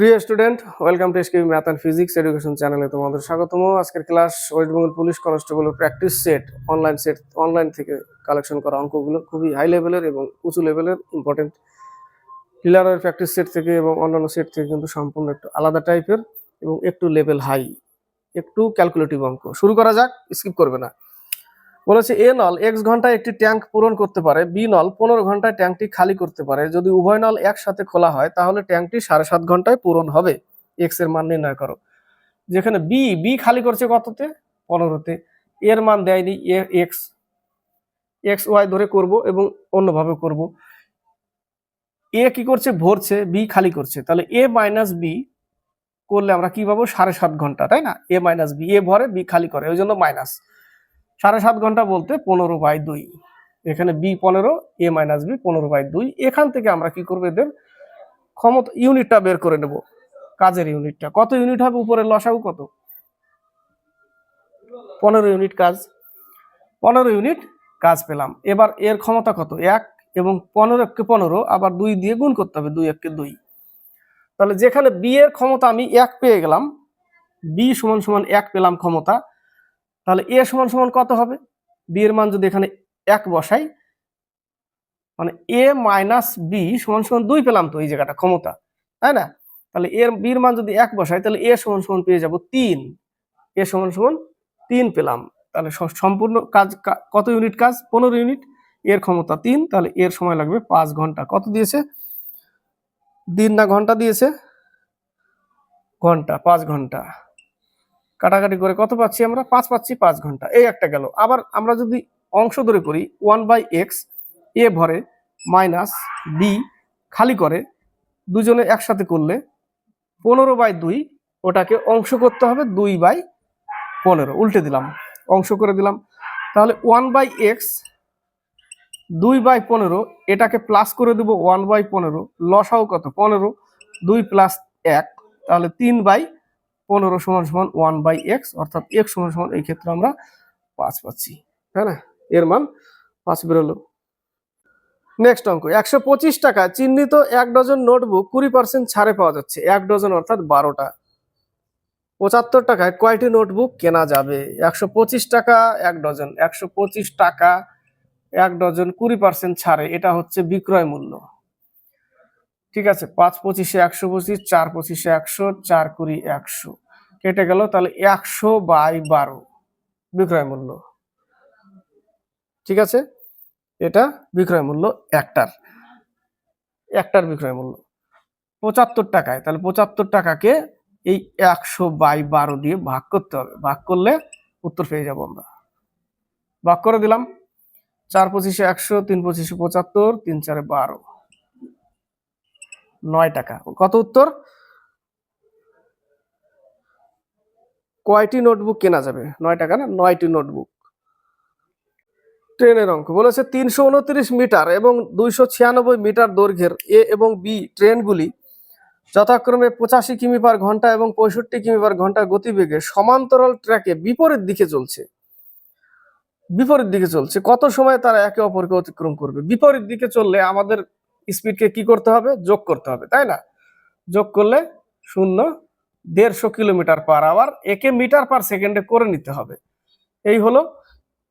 প্রিয় student welcome to SK math and physics education চ্যানেলে তোমাদের স্বাগতম। আজকের ক্লাস ওয়েস্ট বেঙ্গল পুলিশ কনস্টেবলের practice set online set online থেকে কালেকশন করা অঙ্কগুলো খুবই হাই লেভেলের এবং উঁচু লেভেলের ইম্পর্টেন্ট পিলারের প্র্যাকটিস সেট থেকে এবং অন্যান্য সেট থেকে কিন্তু সম্পূর্ণ একটু আলাদা টাইপের এবং একটু লেভেল হাই একটু ক্যালকুলেটিভ অঙ্ক। শুরু করা যাক স্কিপ করবে না। বলেছে, এ নল এক্স ঘন্টায় একটি ট্যাঙ্ক পূরণ করতে পারে, বি নল পনেরো ঘন্টায় ট্যাঙ্কটি খালি করতে পারে। যদি উভয় নল একসাথে খোলা হয়, তাহলে ট্যাঙ্কটি সাড়ে সাত ঘন্টায় পূরণ হবে। এক্সের মান নির্ণয় করো। যেখানে বি বি খালি করছে কততে? পনেরোতে। এর মান দেয়নি এক্স এক্স ওয়াই ধরে করব এবং অন্যভাবে করব। এ কি করছে? ভরছে বি খালি করছে। তাহলে এ মাইনাস বি করলে আমরা কি পাবো? সাড়ে সাত ঘণ্টা, তাই না? এ মাইনাস বি এ ভরে বি খালি করে। ওই জন্য মাইনাস সাড়ে সাত ঘণ্টা বলতে পনেরো বাই দুই। এখানে বি পনেরো, এ মাইনাস বি পনেরো বাই দুই। এখান থেকে আমরা কি করব এদের ক্ষমতা, ইউনিটটা বের করে নেব, কাজের ইউনিটটা। কত ইউনিট হবে? উপরে লসাগু কত? পনেরো ইউনিট কাজ। পনেরো ইউনিট কাজ পেলাম। এবার এর ক্ষমতা কত? এক এবং পনেরো এককে পনেরো, আবার দুই দিয়ে গুণ করতে হবে, দুই এককে দুই। তাহলে যেখানে বি এর ক্ষমতা আমি এক পেয়ে গেলাম, বি সমান সমান এক পেলাম ক্ষমতা তাহলে এ সমান সমান কত হবে? বি এর মান যদি এখানে এক বসাই মানে এ মাইনাস বি সমান সমান দুই পেলাম তো এই জায়গাটা, ক্ষমতা, তাই না? তাহলে এর বির মান যদি এক বসাই, তাহলে এ সমান সমান পেয়ে যাব তিন। এ সমান সমান তিন পেলাম। তাহলে সম্পূর্ণ কাজ কত ইউনিট কাজ? পনেরো ইউনিট এর ক্ষমতা তিন, তাহলে এর সময় লাগবে পাঁচ ঘণ্টা। কত দিয়েছে? দিন না ঘণ্টা দিয়েছে? ঘণ্টা, পাঁচ ঘণ্টা। কাটাকাটি করে কত পাচ্ছি আমরা? পাঁচ পাচ্ছি পাঁচ ঘণ্টা। এই একটা গেল। আবার আমরা যদি অংশ ধরে করি ওয়ান বাই এক্স এ ভরে মাইনাস বি খালি করে, দুজনে একসাথে করলে পনেরো বাই দুই, ওটাকে অংশ করতে হবে দুই বাই পনেরো। উল্টে দিলাম, অংশ করে দিলাম। তাহলে ওয়ান বাই এক্স দুই বাই পনেরো, এটাকে প্লাস করে দেবো ওয়ান বাই পনেরো। লসাও কত? পনেরো। দুই প্লাস এক, তাহলে তিন বাই পনেরো সমান সমান ওয়ান বাই এক্স, অর্থাৎ এক্স সমান সমান এই ক্ষেত্রে আমরা পাঁচ পাচ্ছি, তাই না? এর মান পাঁচ বেরোলো। নেক্সট অঙ্ক, একশো পঁচিশ টাকা চিহ্নিত এক ডজন নোটবুক কুড়ি পার্সেন্ট ছাড়ে পাওয়া যাচ্ছে, এক ডজন অর্থাৎ বারোটা। পঁচাত্তর টাকায় কয়টি নোটবুক কেনা যাবে? একশো পঁচিশ টাকা, এক ডজন। একশো পঁচিশ টাকা, এক ডজন কুড়ি পার্সেন্ট ছাড়ে, এটা হচ্ছে বিক্রয় মূল্য। ঠিক আছে, পাঁচ পঁচিশে একশো পঁচিশ, চার পঁচিশে একশো, চার কুড়ি একশো। কেটে গেল তাহলে একশো বাই বারো বিক্রয় মূল্য। ঠিক আছে, এটা বিক্রয় মূল্য একটার। একটার বিক্রয় মূল্য। পঁচাত্তর টাকায়, তাহলে পঁচাত্তর টাকাকে এই একশো বাই বারো দিয়ে ভাগ করতে হবে। ভাগ করলে উত্তর পেয়ে যাব আমরা। ভাগ করে দিলাম, চার পঁচিশে একশো, তিন পঁচিশে পঁচাত্তর, তিন চারে বারো। নয় টাকা। কত উত্তর? কয়টি নোটবুক কেনা যাবে? নয় টাকা না? নয়টি নোটবুক। ট্রেনের অঙ্ক বলেছে তিনশো উনত্রিশ মিটার এবং দুইশো ছিয়ানব্বই মিটার দৈর্ঘ্যের এ এবং বি ট্রেনগুলি যথাক্রমে পঁচাশি কিমি পার ঘণ্টা এবং পঁয়ষট্টি কিমি পার ঘণ্টা গতিবেগে সমান্তরাল ট্র্যাকে বিপরীত দিকে চলছে। বিপরীত দিকে চলছে। কত সময় তারা একে অপরকে অতিক্রম করবে? বিপরীত দিকে চললে আমাদের স্পিডকে কি করতে হবে? যোগ করতে হবে, তাই না? যোগ করলে শূন্য দেড়শো কিলোমিটার পার আওয়ার একে মিটার পার সেকেন্ডে করে নিতে হবে। এই হলো।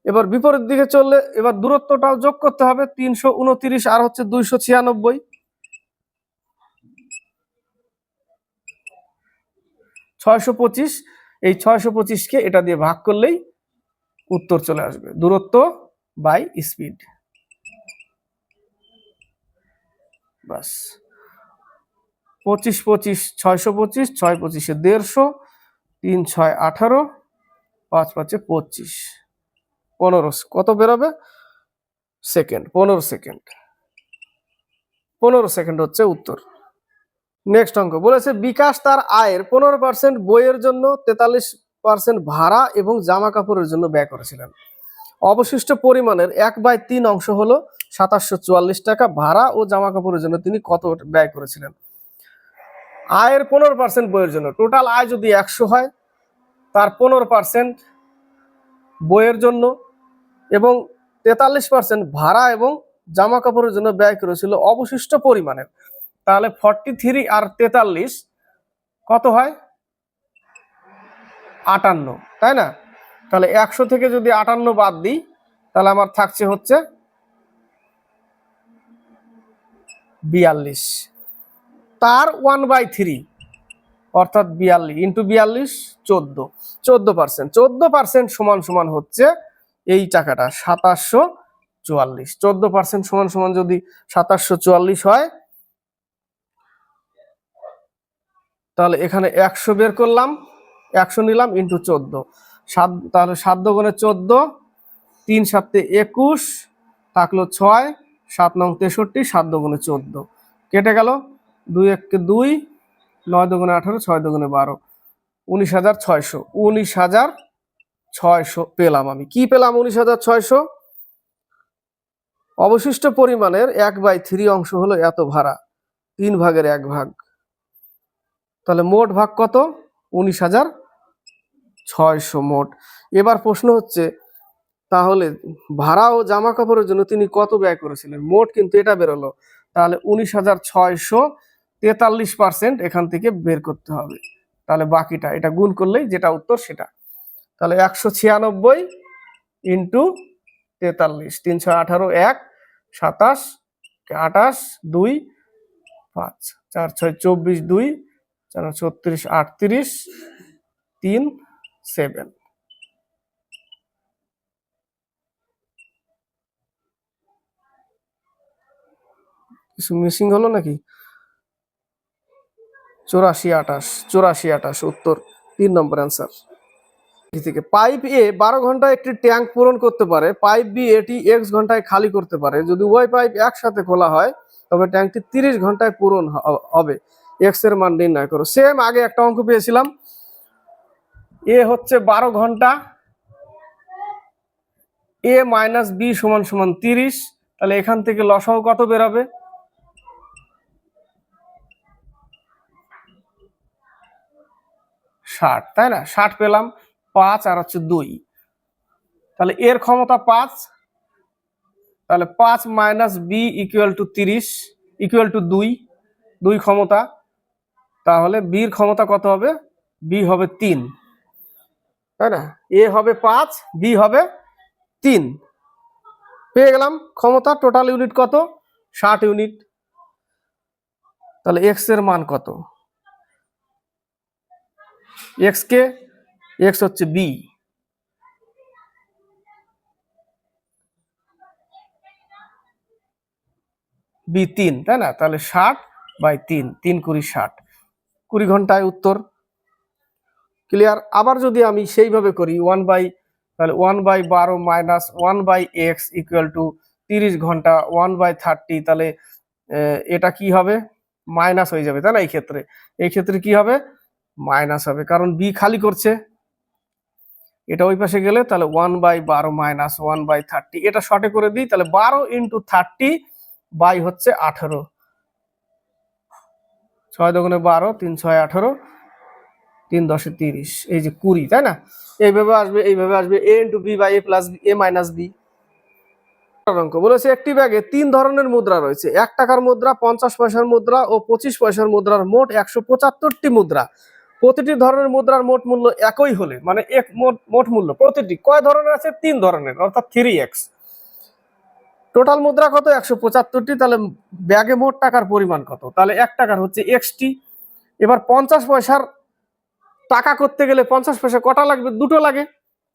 এবার বিপরীত দিকে চললে এবার দূরত্বটাও যোগ করতে হবে, তিনশো উনত্রিশ আর হচ্ছে দুইশো ছিয়ানব্বই। ছয়শো পঁচিশ, এই ছয়শো পঁচিশকে এটা দিয়ে ভাগ করলেই উত্তর চলে আসবে। দূরত্ব বাই স্পিড বাস পঁচিশ পঁচিশ, ছয়শো পঁচিশ, ছয় পঁচিশে দেড়শো, তিন, ছয়, আঠারো, পাঁচ, পাঁচে পঁচিশ। পনেরো কত বেরোবে? সেকেন্ড, পনেরো সেকেন্ড। পনেরো সেকেন্ড হচ্ছে উত্তর। নেক্সট অঙ্ক বলেছে, বিকাশ তার আয়ের পনেরো পার্সেন্ট বইয়ের জন্য তেতাল্লিশ পার্সেন্ট ভাড়া এবং জামা কাপড়ের জন্য ব্যয় করেছিলেন। অবশিষ্ট পরিমাণের এক বাই তিন অংশ হলো সাতাশশো চুয়াল্লিশ টাকা ভাড়া ও জামা কাপড়ের জন্য তিনি কত ব্যয় করেছিলেন? আয়ের পনেরো পার্সেন্ট বইয়ের জন্য। টোটাল আয় যদি একশো হয়, তার পনেরো পার্সেন্ট বইয়ের জন্য এবং তেতাল্লিশ পার্সেন্ট ভাড়া এবং জামা কাপড়ের জন্য ব্যয় করেছিল অবশিষ্ট পরিমাণের। তাহলে ফর্টি থ্রি আর তেতাল্লিশ কত হয়? আটান্ন, তাই না? তাহলে একশো থেকে যদি আটান্ন বাদ দিই, তাহলে আমার থাকছে হচ্ছে বিয়াল্লিশ। তার ওয়ান বাই থ্রি অর্থাৎ বিয়াল্লিশ ইন্টু বিয়াল্লিশ, চোদ্দ। চোদ্দ পার্সেন্ট চোদ্দ পার্সেন্ট সমান সমান হচ্ছে এই টাকাটা, সাতাশশো চুয়াল্লিশ। চোদ্দ পার্সেন্ট সমান সমান যদি সাতাশশো চুয়াল্লিশ হয়, তাহলে এখানে একশো বের করলাম, একশো নিলাম ইন্টু চোদ্দ। সাত, তাহলে সাত দোকানে চোদ্দ, তিন সাতে একুশ, থাকল ছয়, সাত নং তেষট্টি, সাত দোকানে চোদ্দ। কেটে গেল দুই এককে দুই, নয় দোকানে আঠারো, ছয় দোকানে বারো। উনিশ হাজার ছয়শো, উনিশ হাজার ছয়শো পেলাম আমি। কি পেলাম উনিশ হাজার ছয়শো? অবশিষ্ট পরিমাণের এক বাই থ্রি অংশ হলো এত ভাড়া, তিন ভাগের এক ভাগ। তাহলে মোট ভাগ কত? উনিশ হাজার ছয়শো মোট। এবার প্রশ্ন হচ্ছে, তাহলে ভাড়া ও জামা কাপড়ের জন্য তিনি কত ব্যয় করেছিলেন? মোট কিন্তু এটা বেরোলো। তাহলে উনিশ হাজার ছয়শো তেতাল্লিশ পার্সেন্ট এখান থেকে বের করতে হবে। তাহলে বাকিটা, এটা গুণ করলেই যেটা উত্তর সেটা। তাহলে একশো ছিয়ানব্বই ইন্টু তেতাল্লিশ, তিনশো আঠারো, এক, সাতাশ, আঠাশ, দুই, পাঁচ, চার, ছয়, চব্বিশ, দুই, চার, ছত্রিশ, আটত্রিশ, তিন সেভেন। কিছু মিসিং হলো নাকি? চৌরাশি আঠাশ চৌরাশি আঠাশ, উত্তর, তিন নম্বর অ্যান্সার থেকে পাইপ এ বারো ঘন্টায় একটি ট্যাঙ্ক পূরণ করতে পারে, পাইপ বি এটি এক্স ঘন্টায় খালি করতে পারে। যদি উভয় পাইপ একসাথে খোলা হয়, তবে ট্যাঙ্কটি তিরিশ ঘন্টায় পূরণ হবে। এক্সের মান নির্ণয় করো। সেম আগে একটা অঙ্ক পেয়েছিলাম এ হচ্ছে বারো ঘণ্টা। এ মাইনাস বি সমান সমান তিরিশ। তাহলে এখান থেকে লসাও কত বেরোবে? ষাট, তাই না? ষাট পেলাম পাঁচ আর হচ্ছে দুই। তাহলে এর ক্ষমতা পাঁচ। তাহলে পাঁচ মাইনাস বি ইকুয়াল টু তিরিশ ইকুয়াল টু দুই দুই ক্ষমতা। তাহলে বির ক্ষমতা কত হবে? বি হবে তিন। তাই না? এ হবে পাঁচ বি হবে তিন। পেয়ে গেলাম ক্ষমতা টোটাল ইউনিট কত? ষাট ইউনিট তাহলে এক্সের মান কত? এক্স কে? এক্স হচ্ছে বি বি তিন, তাই না? তাহলে ষাট বাই তিন তিন কুড়ি ষাট। কুড়ি ঘন্টায় উত্তর। ক্লিয়ার আবার যদি আমি সেইভাবে করি ওয়ান বাই তাহলে ওয়ান বাই বারো minus one by X equal to তিরিশ ঘণ্টা ওয়ান বাই থার্টি তাহলে এটা কি হবে? মাইনাস হয়ে যাবে, তাই না? এই ক্ষেত্রে। এই ক্ষেত্রে কি হবে? মাইনাস হবে। কারণ বি খালি করছে। এটা ওই পাশে গেলে, তাহলে ওয়ান বাই বারো মাইনাস ওয়ান বাই থার্টি এটা শর্টে করে দিই, তাহলে বারো ইন্টু থার্টি বাই হচ্ছে আঠারো। ছয় দোকানে বারো, তিন ছয় আঠারো। তিন দশে তিরিশ, এই যে কুড়ি, তাই না? এইভাবে আসবে এইভাবে আসবে A into B by A plus B A minus B অঙ্ক বলেছে, একটি ব্যাগে তিন ধরনের মুদ্রা রয়েছে। এক টাকার মুদ্রা, পঞ্চাশ পয়সার মুদ্রা ও পঁচিশ পয়সার মুদ্রার মোট একশো পঁচাত্তরটি মুদ্রা। প্রতিটি ধরনের মুদ্রার মোট মূল্য একই হলে মানে এক মোট মোট মূল্য, প্রতিটি। কয় ধরনের আছে? তিন ধরনের, অর্থাৎ থ্রি এক্স টোটাল মুদ্রা কত? একশো পঁচাত্তরটি। তাহলে ব্যাগে মোট টাকার পরিমাণ কত? তাহলে এক টাকার হচ্ছে এক্সটি এবার পঞ্চাশ পয়সার টাকা করতে গেলে পঞ্চাশ পয়সা কটা লাগবে? দুটো লাগে।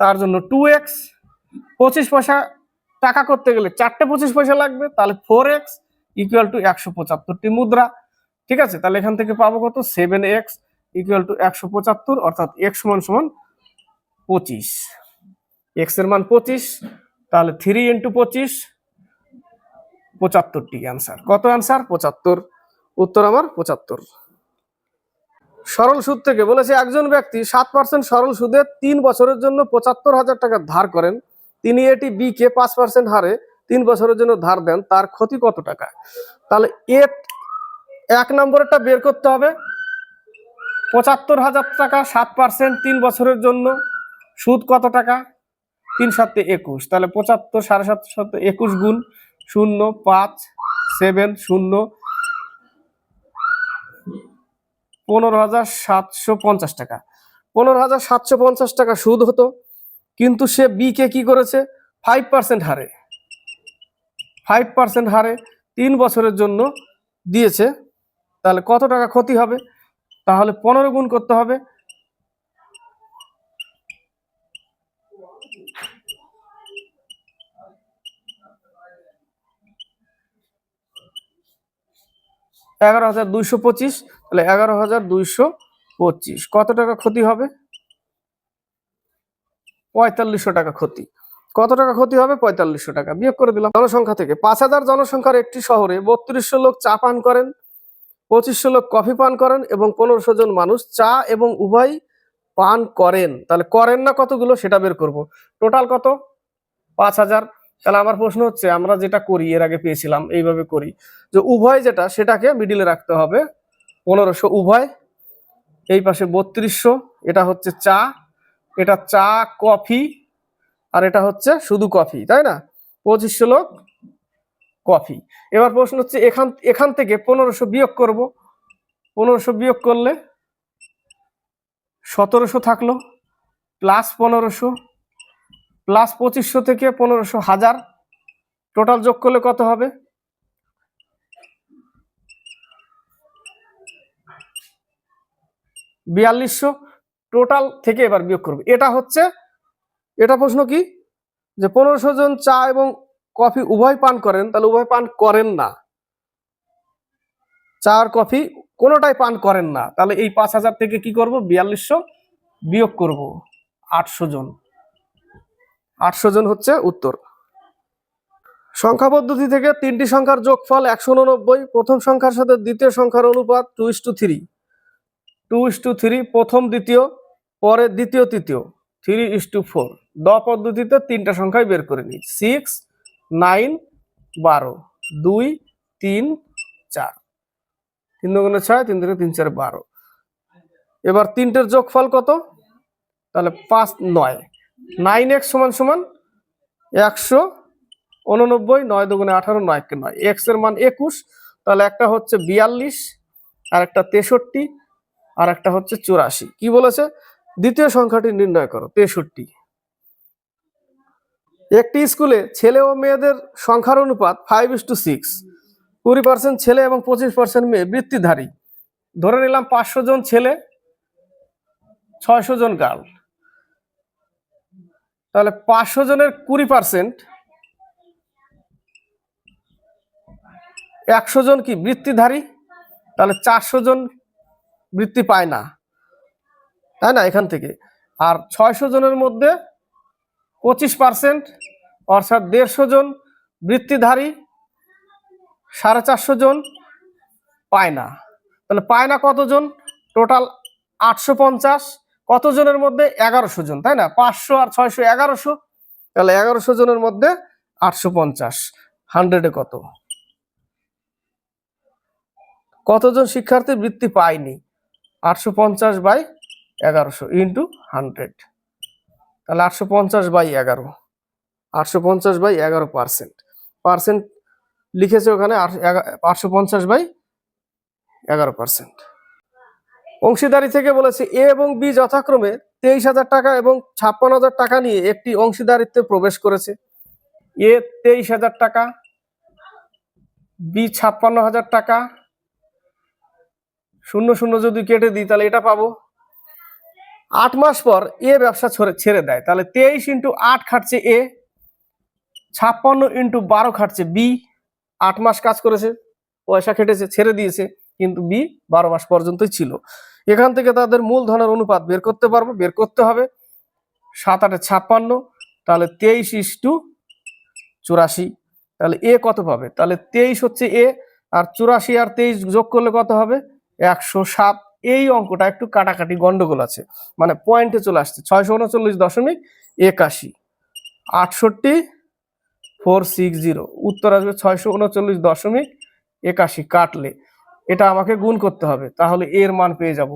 তার জন্য টু এক্স পঁচিশ পয়সা টাকা করতে গেলে চারটে পঁচিশ পয়সা লাগবে। তাহলে ফোর এক্স ইকুয়াল টু একশো পঁচাত্তরটি মুদ্রা। ঠিক আছে? তাহলে এখান থেকে পাবো কত? সেভেন এক্স ইকুয়াল টু একশো পঁচাত্তর, অর্থাৎ এক্স সমান সমান পঁচিশ। এক্সের মান পঁচিশ, তাহলে থ্রি ইন্টু পঁচিশ, পঁচাত্তরটি। অ্যান্সার কত অ্যান্সার পঁচাত্তর। উত্তর আমার পঁচাত্তর। সরল সুদ থেকে বলেছে, একজন ব্যক্তি সাত পার্সেন্ট সরল সুদে তিন বছরের জন্য পঁচাত্তর হাজার টাকা ধার করেন। তিনি এটি বি কে পাঁচ পার্সেন্ট হারে তিন বছরের জন্য ধার দেন। তার ক্ষতি কত টাকা? তাহলে এ এক নম্বরেরটা বের করতে হবে। পঁচাত্তর হাজার টাকা সাত পার্সেন্ট তিন বছরের জন্য সুদ কত টাকা? তিন সাতে একুশ। তাহলে পঁচাত্তর সাড়ে সাত সাত একুশ গুণ শূন্য পাঁচ, সেভেন শূন্য পনেরো হাজার সাতশো পঞ্চাশ টাকা। পনেরো হাজার সাতশো পঞ্চাশ টাকা সুদ হতো, কিন্তু সে বিকে কি করেছে? ফাইভ পার্সেন্ট হারে। ফাইভ পার্সেন্ট হারে তিন বছরের জন্য দিয়েছে। তাহলে কত টাকা ক্ষতি হবে? তাহলে পনেরো গুণ করতে হবে। এগারো হাজার দুইশো পঁচিশ তাহলে এগারো হাজার দুইশো পঁচিশ। কত টাকা ক্ষতি হবে? পঁয়তাল্লিশশো টাকা ক্ষতি। কত টাকা ক্ষতি হবে? পঁয়তাল্লিশশো টাকা। বিয়োগ করে দিলাম জনসংখ্যা থেকে। পাঁচ হাজার জনসংখ্যার একটি শহরে বত্রিশশো লোক চা পান করেন, পঁচিশশো লোক কফি পান করেন এবং পনেরোশো জন মানুষ চা এবং উভয় পান করেন। তাহলে করেন না কতগুলো সেটা বের করব। টোটাল কত? পাঁচ হাজার। তাহলে আমার প্রশ্ন হচ্ছে, আমরা যেটা করি, এর আগে পেয়েছিলাম, এইভাবে করি। যে উভয় যেটা, সেটাকে মিডিলে রাখতে হবে। পনেরোশো উভয়। এই পাশে বত্রিশশো, এটা হচ্ছে চা, এটা চা, কফি, আর এটা হচ্ছে শুধু কফি, তাই না? পঁচিশশো লোক কফি। এবার প্রশ্ন হচ্ছে, এখান এখান থেকে পনেরোশো বিয়োগ করব। পনেরোশো বিয়োগ করলে সতেরোশো থাকল, প্লাস পনেরোশো, প্লাস পঁচিশশো থেকে পনেরোশো হাজার। টোটাল যোগ করলে কত হবে? বিয়াল্লিশশো টোটাল থেকে এবার বিয়োগ করবে। এটা হচ্ছে, এটা প্রশ্ন কি? যে পনেরোশো জন চা এবং কফি উভয় পান করেন, তাহলে উভয় পান করেন না। চা আর কফি কোনোটাই পান করেন না। তাহলে এই পাঁচ হাজার থেকে কি করব? বিয়াল্লিশশো বিয়োগ করব, আটশো জন। আটশো জন হচ্ছে উত্তর। সংখ্যা পদ্ধতি থেকে তিনটি সংখ্যার যোগফল একশো উননব্বই, প্রথম সংখ্যার সাথে দ্বিতীয় সংখ্যার অনুপাত two is two three two is two three প্রথম, দ্বিতীয় পরে দ্বিতীয়, তৃতীয়। থ্রি ইস টু ফোর দ পদ্ধতিতে তিনটা সংখ্যাই বের করে নিই। সিক্স নাইন বারো। দুই, তিন, চার। তিন দুগুণে ছয়, তিন দুগুণে তিন, চার, বারো। এবার তিনটের যোগফল কত? তাহলে পাঁচ, নয়। নাইন এক্স সমান সমান একশো উননব্বই, নয় দুগুণে আঠারো, নয় একে নয়। এক্সের মান একুশ, তাহলে একটা হচ্ছে বিয়াল্লিশ আর একটা তেষট্টি আর একটা হচ্ছে চুরাশি। কি বলেছে? দ্বিতীয় সংখ্যাটি নির্ণয় করো, তেষট্টি। একটি স্কুলে ছেলে ও মেয়েদের সংখ্যার অনুপাত ফাইভ ইস টু সিক্স কুড়ি পার্সেন্ট ছেলে এবং পঁচিশ পার্সেন্ট মেয়ে বৃত্তিধারী। ধরে নিলাম পাঁচশো জন ছেলে, ছয়শো জন গার্ল। তাহলে পাঁচশো জনের কুড়ি পার্সেন্ট একশো জন কি বৃত্তিধারী? তাহলে চারশো জন বৃত্তি পায় না। তাই না? এখান থেকে। আর ছয়শো জনের মধ্যে পঁচিশ পার্সেন্ট, অর্থাৎ দেড়শো জন বৃত্তিধারী, সাড়ে চারশো জন পায় না। তাহলে পায় না কতজন? টোটাল আটশো পঞ্চাশ। কতজনের মধ্যে? এগারোশো জন, তাই না? পাঁচশো আর ছয়শো এগারোশো। তাহলে এগারোশো জনের মধ্যে আটশো পঞ্চাশ। হান্ড্রেডে কত? কতজন শিক্ষার্থী বৃত্তি পায়নি? আটশো পঞ্চাশ বাই এগারোশো ইন্টু হান্ড্রেড। তাহলে আটশো পঞ্চাশ বাই এগারো। আটশো পঞ্চাশ বাই এগারো পার্সেন্ট। পার্সেন্ট লিখেছে ওখানে আটশো পঞ্চাশ বাই এগারো পার্সেন্ট। অংশীদারি থেকে বলেছে এ এবং বি যথাক্রমে তেইশ হাজার টাকা এবং ছাপ্পান্ন হাজার টাকা নিয়ে একটি অংশীদারিত্বে প্রবেশ করেছে। এ তেইশ হাজার টাকা, বি ছাপ্পান্ন হাজার টাকা শূন্য শূন্য যদি কেটে দিই, তাহলে এটা পাবো। আট মাস পর এ ব্যবসা ছেড়ে দেয়। তাহলে তেইশ ইন্টু আট খাটছে এ, ছাপ্পান্ন ইন্টু বারো খাটছে বি। আট মাস কাজ করেছে, পয়সা খেটেছে, ছেড়ে দিয়েছে, কিন্তু বি বারো মাস পর্যন্তই ছিল। এখান থেকে তাদের মূলধনের অনুপাত বের করতে পারব, বের করতে হবে। সাত আটে ছাপ্পান্ন, তাহলে তেইশ ইস টু চুরাশি। তাহলে এ কত পাবে? তাহলে তেইশ হচ্ছে এ, আর চুরাশি আর তেইশ যোগ করলে কত হবে? একশো সাত, এই অঙ্কটা একটু কাটাকাটি গন্ডগোল আছে। মানে পয়েন্টে চলে আসছে, ছয়শো উনচল্লিশ দশমিক একাশি, আটষট্টি ফোর সিক্স জিরো উত্তর আসবে ছয়শো উনচল্লিশ দশমিক একাশি, কাটলে। এটা আমাকে গুণ করতে হবে, তাহলে এর মান পেয়ে যাব।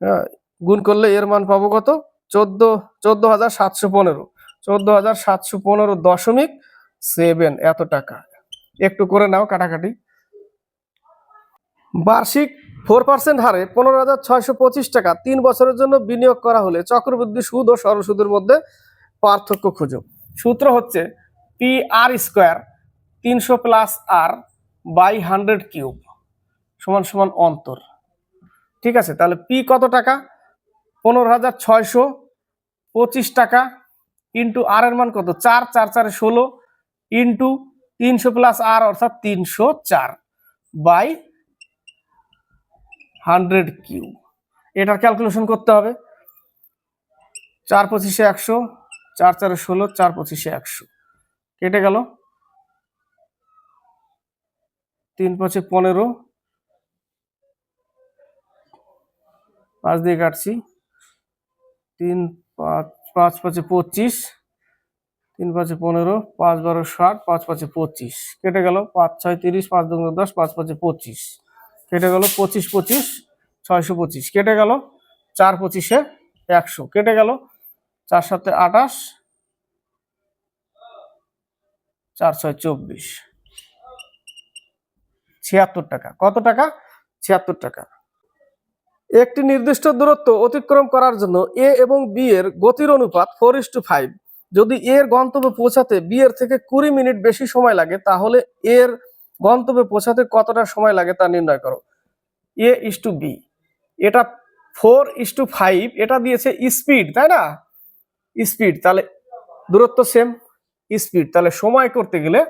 হ্যাঁ গুণ করলে এর মান পাবো কত? চোদ্দ চোদ্দ হাজার সাতশো পনেরো, চোদ্দ হাজার সাতশো পনেরো দশমিক সেভেন এত টাকা। একটু করে নাও কাটাকাটি। বার্ষিক ফোর পার্সেন্ট হারে পনেরো হাজার ছয়শো পঁচিশ টাকা তিন বছরের জন্য বিনিয়োগ করা হলে চক্রবৃদ্ধি সুদ ও সরল সুদের মধ্যে পার্থক্য খুঁজো। সূত্র হচ্ছে পি আর স্কোয়ার তিনশো plus R by hundred cube সমান সমান অন্তর। ঠিক আছে, তাহলে পি কত টাকা? পনেরো হাজার ছয়শো পঁচিশ টাকা ইন্টু আর এর মান কত? চার চার, চারে ষোলো ইন্টু তিনশো প্লাস আর অর্থাৎ তিনশো চার বাই হান্ড্রেড কিউ। এটার ক্যালকুলেশন করতে হবে। চার পঁচিশে একশো, চার চারে ষোলো, চার পঁচিশে একশো। কেটে গেল। তিন পাঁচে পনেরো। পাঁচ দিয়ে কাটছি। তিন পাঁচ পাঁচ পাঁচে পঁচিশ। তিন পাঁচে পনেরো, পাঁচ বারো ষাট, পাঁচ পাঁচে পঁচিশ। কেটে গেল। পাঁচ ছয় তিরিশ, পাঁচ দুগুণ দশ, পাঁচ পাঁচে পঁচিশ। কেটে গেল পঁচিশ পঁচিশ, ছয়শো পঁচিশ। কেটে গেল চার পঁচিশে একশো। কেটে গেল চার সাথে আঠাশ, চার ছয় চব্বিশ। ছিয়াত্তর টাকা। কত টাকা? ছিয়াত্তর টাকা। একটি নির্দিষ্ট দূরত্ব অতিক্রম করার জন্য এ এবং বি এর গতির অনুপাত ফোর ইস টু ফাইভ যদি এর গন্তব্যে পৌঁছাতে বি এর থেকে কুড়ি মিনিট বেশি সময় লাগে, তাহলে এর গন্তব্যে পৌঁছাতে কতটা সময় লাগে তা নির্ণয় করো। এ ইস টু বি এটা ফোর ইস টু ফাইভ এটা দিয়েছে স্পিড তাই না? স্পিড তাহলে দূরত্ব সেম স্পিড তাহলে সময় করতে গেলে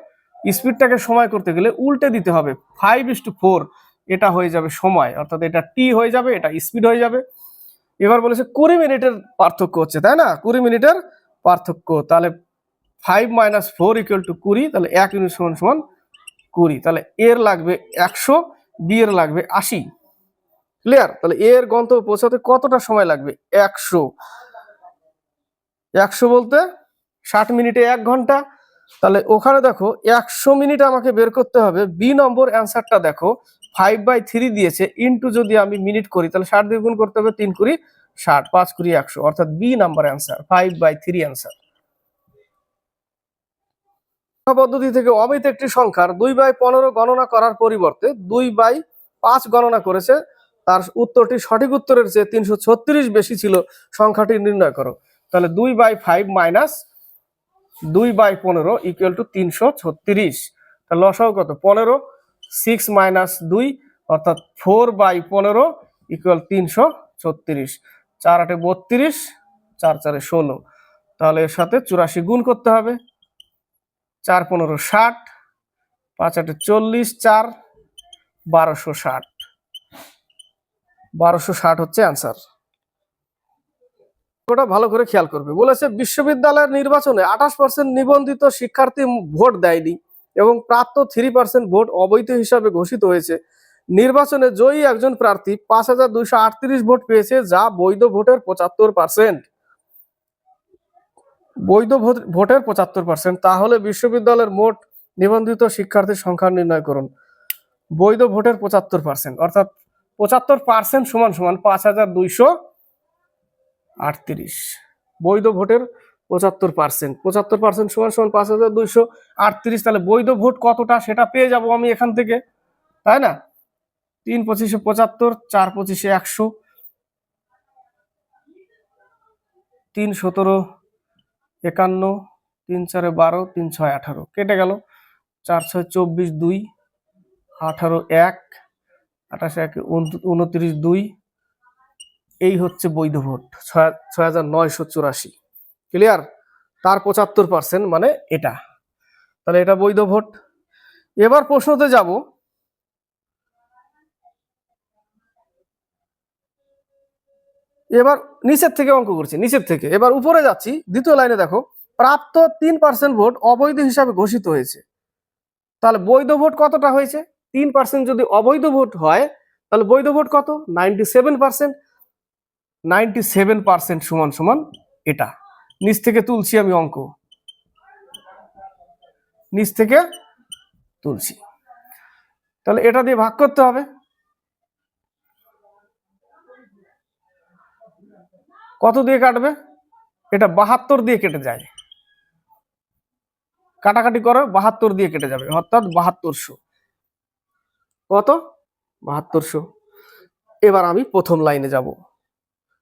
স্পিডটাকে সময় করতে গেলে উল্টে দিতে হবে। ফাইভ ইস টু ফোর এটা হয়ে যাবে সময়, অর্থাৎ এটা টি হয়ে যাবে, এটা স্পিড হয়ে যাবে। এবার বলেছে কুড়ি মিনিটের পার্থক্য হচ্ছে, তাই না? কুড়ি মিনিটের পার্থক্য, তাহলে five minus four equal to কুড়ি, তাহলে এক ইউনিট সমান সমান কুড়ি তাহলে এর লাগবে একশো, বি এর লাগবে আশি। ক্লিয়ার তাহলে এর গন্তব্য পৌঁছাতে কতটা সময় লাগবে? একশো। একশো বলতে ষাট মিনিটে এক ঘণ্টা। তাহলে ওখানে দেখো একশো মিনিট আমাকে বের করতে হবে। বি নম্বর অ্যান্সারটা দেখো ফাইভ বাই থ্রি দিয়েছে ইন্টু যদি আমি মিনিট করি, তাহলে ষাট দিয়ে গুণ করতে হবে, তিন কুড়ি ষাট, পাঁচ কুড়ি একশো। অর্থাৎ B number answer five by three answer পদ্ধতি থেকে অমিত একটি সংখ্যার দুই বাই পনেরো গণনা করার পরিবর্তে দুই বাই পাঁচ গণনা করেছে। তার উত্তরটি সঠিক উত্তরের চেয়ে তিনশো ছত্রিশ বেশি ছিল, সংখ্যাটি নির্ণয় করো। তাহলে দুই বাই ফাইভ মাইনাস দুই বাই পনেরো ইকুয়াল টু তিনশো ছত্রিশ। তাহলে লসাও কত? পনেরো সিক্স মাইনাস দুই, অর্থাৎ ফোর বাই পনেরো ইকুয়াল তিনশো ছত্রিশ। চার আটে বত্রিশ, চার চারে ষোলো। তাহলে এর সাথে চুরাশি গুণ করতে হবে। চার পনেরো ষাট, পাঁচ আটে চল্লিশ, চার বারোশো ষাট। বারোশো ষাট হচ্ছে অ্যান্সার ওটা ভালো করে খেয়াল করবে। বলেছে, বিশ্ববিদ্যালয়ের নির্বাচনে আঠাশ পার্সেন্ট নিবন্ধিত শিক্ষার্থী ভোট দেয়নি এবং প্রাপ্ত থ্রি পার্সেন্ট ভোট অবৈধ হিসাবে ঘোষিত হয়েছে। নির্বাচনে জয়ী একজন প্রার্থী পাঁচ হাজার দুইশো আটত্রিশ ভোট পেয়েছে, যা বৈধ ভোটের পঁচাত্তর পার্সেন্ট বৈধ ভোট- ভোটের পঁচাত্তর পার্সেন্ট তাহলে বিশ্ববিদ্যালয়ের মোট নিবন্ধিত শিক্ষার্থীর সংখ্যা নির্ণয় করুন। বৈধ ভোটের পঁচাত্তর পার্সেন্ট অর্থাৎ পঁচাত্তর পার্সেন্ট সমান সমান পাঁচ হাজার দুইশো আটত্রিশ। বৈধ ভোটের পঁচাত্তর পার্সেন্ট পঁচাত্তর পার্সেন্ট সমান সমান পাঁচ হাজার দুইশো আটত্রিশ, তাহলে বৈধ ভোট কতটা সেটা পেয়ে যাব আমি এখান থেকে, তাই না? তিন পঁচিশে পঁচাত্তর, চার পঁচিশে একশো, তিন সতেরো একান্ন, তিন চারে বারো, তিন ছয় আঠারো। কেটে গেল। চার ছয় চব্বিশ দুই, আঠারো এক, আঠাশে এক উনত্রিশ দুই। এই হচ্ছে বৈধ ভোট। ছয় ছয় হাজার নয়শো চুরাশি। ক্লিয়ার তার পঁচাত্তর পার্সেন্ট মানে এটা। তাহলে এটা বৈধ ভোট। এবার প্রশ্নতে যাব। এবার নিচের থেকে অঙ্ক করছি, নিচের থেকে। এবার উপরে যাচ্ছি, দ্বিতীয় লাইনে দেখো, প্রাপ্ত তিন পার্সেন্ট ভোট অবৈধ হিসাবে ঘোষিত হয়েছে। তাহলে বৈধ ভোট কতটা হয়েছে? তিন পার্সেন্ট যদি অবৈধ ভোট হয়, তাহলে বৈধ ভোট কত? Ninety seven percent ninety seven percent সমান সমান এটা। নিচ থেকে তুলছি আমি অঙ্ক। নিচ থেকে তুলছি। তাহলে এটা দিয়ে ভাগ করতে হবে। কত দিয়ে কাটবে? এটা বাহাত্তর দিয়ে কেটে যায়। কাটাকাটি করো, বাহাত্তর দিয়ে কেটে যাবে, অর্থাৎ বাহাত্তরশো। কত? বাহাত্তরশো। এবার আমি প্রথম লাইনে যাব।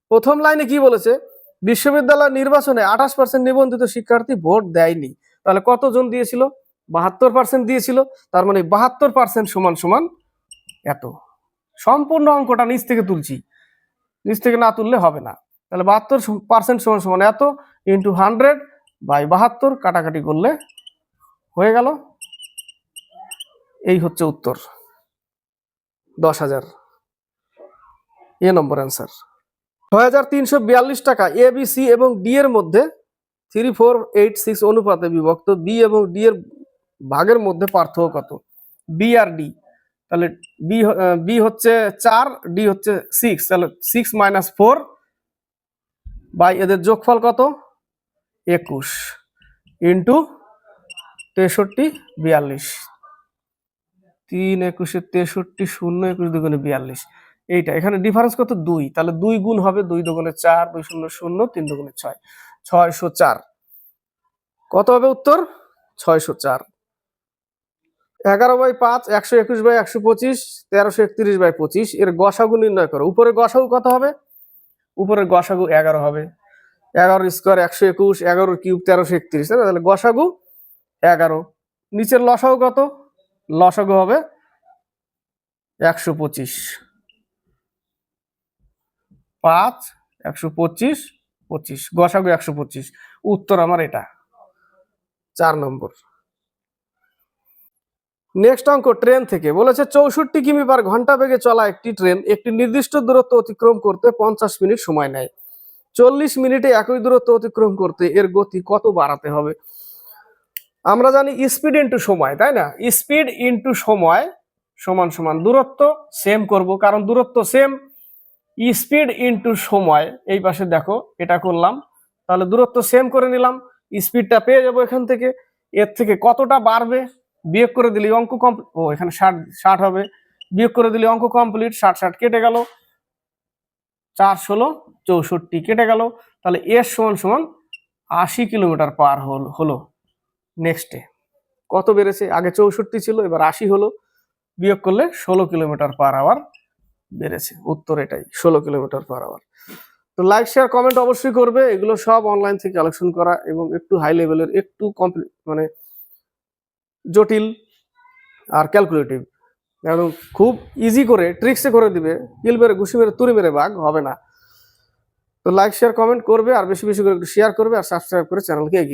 প্রথম লাইনে কি বলেছে? বিশ্ববিদ্যালয় নির্বাচনে আঠাশ পার্সেন্ট নিবন্ধিত শিক্ষার্থী ভোট দেয়নি। তাহলে কতজন দিয়েছিল? বাহাত্তর পার্সেন্ট দিয়েছিল, তার মানে বাহাত্তর পার্সেন্ট সমান সমান এত। সম্পূর্ণ অঙ্কটা নিচ থেকে তুলছি। নিচ থেকে না তুললে হবে না। তাহলে বাহাত্তর পার্সেন্ট সমান সমান এত ইন্টু হান্ড্রেড বাই বাহাত্তর কাটাকাটি করলে হয়ে গেল। এই হচ্ছে উত্তর। দশ হাজার। এ নম্বর অ্যান্সার ছয় হাজার তিনশো বিয়াল্লিশ টাকা এ বি সি এবং ডি এর মধ্যে থ্রি ফোর এইট সিক্স অনুপাতে বিভক্ত বি এবং ডি এর ভাগের মধ্যে পার্থক্য কত? বি আর ডি তাহলে বি বি হচ্ছে চার ডি হচ্ছে সিক্স তাহলে সিক্স মাইনাস ফোর বাই এদের যোগফল কত? একুশ ইন্টু তেষট্টি, বিয়াল্লিশ। তিন একুশে তেষট্টি, শূন্য একুশ দুগুণে বিয়াল্লিশ। এইটা, এখানে ডিফারেন্স কত? দুই। তাহলে দুই গুণ হবে দুই দুগুণে চার, দুই শূন্য শূন্য, তিন দুগুণে ছয়। ছয়শো চার। কত হবে উত্তর? ছয়শো চার। এগারো বাই পাঁচ, একশো একুশ বাই একশো পঁচিশ, তেরোশো একত্রিশ বাই পঁচিশ। এর গসাগু নির্ণয় করো। উপরে গসাগু কত হবে? উপরের গসাগু এগারো হবে। এগারো স্কোয়ার একশো একুশ, এগারোর কিউব তেরোশো একত্রিশ? তাহলে গসাগু এগারো। নিচের লসাগু কত? লসাগু হবে একশো পঁচিশ। পাঁচ, একশো পঁচিশ পঁচিশ। গসাগু একশো পঁচিশ। উত্তর আমার এটা। চার নম্বর। নেক্সট অঙ্ক ট্রেন থেকে। বলেছে চৌষট্টি কিমি পার ঘণ্টা বেগে চলা একটি ট্রেন একটি নির্দিষ্ট দূরত্ব অতিক্রম করতে পঞ্চাশ মিনিট সময় নেয়। চল্লিশ মিনিটে একই দূরত্ব অতিক্রম করতে এর গতি কত বাড়াতে হবে? আমরা জানি স্পিড ইন্টু সময়, তাই না? স্পিড ইন্টু সময় সমান সমান দূরত্ব সেম করব। কারণ দূরত্ব সেম স্পিড ইন্টু সময়, এই পাশে দেখো, এটা করলাম। তাহলে দূরত্ব সেম করে নিলাম স্পিডটা পেয়ে যাব এখান থেকে। এর থেকে কতটা বাড়বে? বিয়োগ করে দিলে অঙ্ক কমপ্লিট ও, এখানে ষাট ষাট হবে। বিয়োগ করে দিলে অঙ্ক কমপ্লিট, ষাট ষাট কেটে গেল। চার ষোলো, চৌষট্টি কেটে গেল। তাহলে এর সমান সমান আশি কিলোমিটার পার হল, হলো নেক্সটে কত বেড়েছে? আগে চৌষট্টি ছিল, এবার আশি হলো। বিয়োগ করলে ষোলো কিলোমিটার পার আওয়ার বেড়েছে। উত্তর এটাই, ষোলো কিলোমিটার পার আওয়ার তো লাইক শেয়ার কমেন্ট অবশ্যই করবে। এগুলো সব অনলাইন থেকে কালেকশন করা এবং একটু হাই লেভেলের একটু কমপ্লিট মানে জটিল আর ক্যালকুলেটিভ এবং খুব ইজি করে ট্রিক্সে করে দিবে, কিল মেরে, ঘুষি মেরে তুড়ি মেরে বাঘ, হবে না। তো লাইক শেয়ার কমেন্ট করবে, আর বেশি বেশি করে একটু শেয়ার করবে, আর সাবস্ক্রাইব করে চ্যানেলকে এগিয়ে